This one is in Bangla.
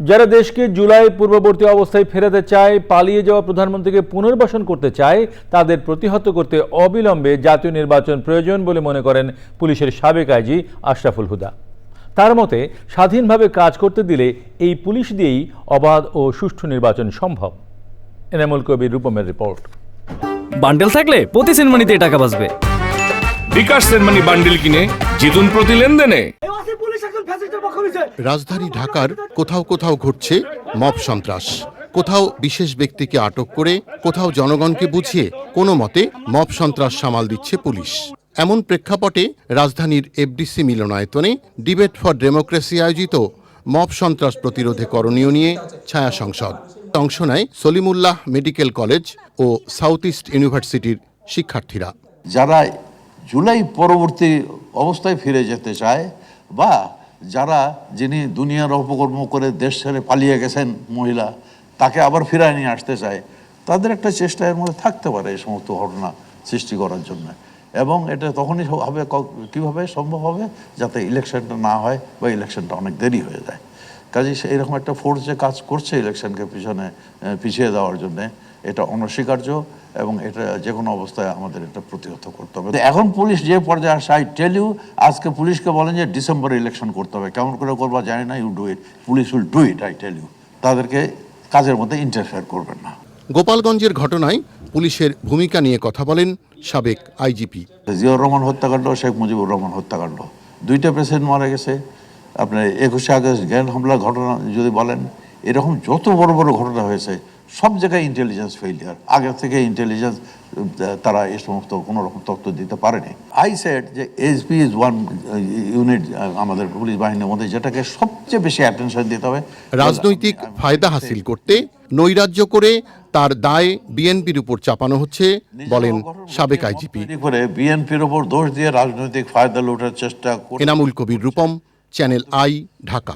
যারা দেশকে জুলাই পূর্ববর্তী অবস্থায় ফেরাতে চায় পালিয়ে যাওয়া প্রধানমন্ত্রীকে পুনর্বাসন করতে চায় তাদের প্রতিহত করতে অবিলম্বে জাতীয় নির্বাচন প্রয়োজন বলে মনে করেন পুলিশের সাবেক আইজি আশরাফুল হুদা। তার মতে স্বাধীনভাবে কাজ করতে দিলে এই পুলিশ দিয়েই অবাধ ও সুষ্ঠু নির্বাচন সম্ভব। এনামুল কবির রূপমের রিপোর্ট। বান্ডেল থাকলে প্রতি সেনমানিতে টাকা বাঁচবে। বিকাশ সেনমানি বান্ডিল কিনে জিতুন প্রতি লেনদেনে। রাজধানী ঢাকার কোথাও কোথাও ঘটছে মব সন্ত্রাস। কোথাও বিশেষ ব্যক্তিকে আটক করে কোথাও জনগণকে বুঝিয়ে কোনো মতে মব সন্ত্রাস সামাল দিচ্ছে পুলিশ। এমন প্রেক্ষাপটে রাজধানীর এফডিসি মিলনায়তনে ডিবেট ফর ডেমোক্রেসি আয়োজিত মব সন্ত্রাস প্রতিরোধে করণীয় নিয়ে ছায়া সংসদ। অংশ নেয় সলিমুল্লাহ মেডিকেল কলেজ ও সাউথ ইস্ট ইউনিভার্সিটির শিক্ষার্থীরা। যারা জুলাই পরবর্তী অবস্থায় ফিরে যেতে চায় বা যারা যিনি দুনিয়ার অপকর্ম করে দেশ ছেড়ে পালিয়ে গেছেন মহিলা, তাকে আবার ফিরায় নিয়ে আসতে চায়, তাদের একটা চেষ্টা এর মধ্যে থাকতে পারে এই সমস্ত ঘটনা সৃষ্টি করার জন্য। এবং এটা তখনই হবে কীভাবে সম্ভব হবে? যাতে ইলেকশনটা না হয় বা ইলেকশনটা অনেক দেরি হয়ে যায়। কাজেই সে এরকম একটা ফোর্স যে কাজ করছে ইলেকশনকে পিছনে পিছিয়ে দেওয়ার জন্য এটা অনস্বীকার্য এবং এটা যে কোনো অবস্থায় আমাদের এটা প্রতিহত করতে হবে। এখন পুলিশ যে পর্যায়ে আসে আই টেল ইউ আজকে পুলিশকে বলেন যে ডিসেম্বরে ইলেকশন করতে হবে। কেমন করে করবা জানি না you do it police will do it I tell you তাদেরকে কাজের মধ্যে ইন্টারফেয়ার করবেন না। গোপালগঞ্জের ঘটনায় পুলিশের ভূমিকা নিয়ে কথা বলেন সাবেক আইজিপি। জিয়াউর রহমান হত্যাকাণ্ড শেখ মুজিবুর রহমান হত্যাকাণ্ড। দুইটা পেশেন্ট মারা গেছে। আপনার একুশে আগস্ট জ্ঞান হামলার ঘটনা যদি বলেন এরকম যত বড় বড় ঘটনা হয়েছে সব জায়গায় ইন্টেলিজেন্স ফেলিয়ার আগে থেকে ইন্টেলিজেন্স তারা এই সমস্ত কোনো রকম তথ্য দিতে পারেনি। আই সেট যে এসপি ইজ ওয়ান ইউনিট আমাদের পুলিশ বাহিনীর মধ্যে যেটাকে সবচেয়ে বেশি অ্যাটেনশন দিতে হবে। রাজনৈতিক ফায়দা হাসিল করতে নৈরাজ্য করে তার দায় বিএনপির উপর চাপানো হচ্ছে বলেন সাবেক আইজিপি। করে বিএনপির উপর দোষ দিয়ে রাজনৈতিক ফায়দা লুটার চেষ্টা এনামুল কবির রূপম চ্যানেল আই ঢাকা।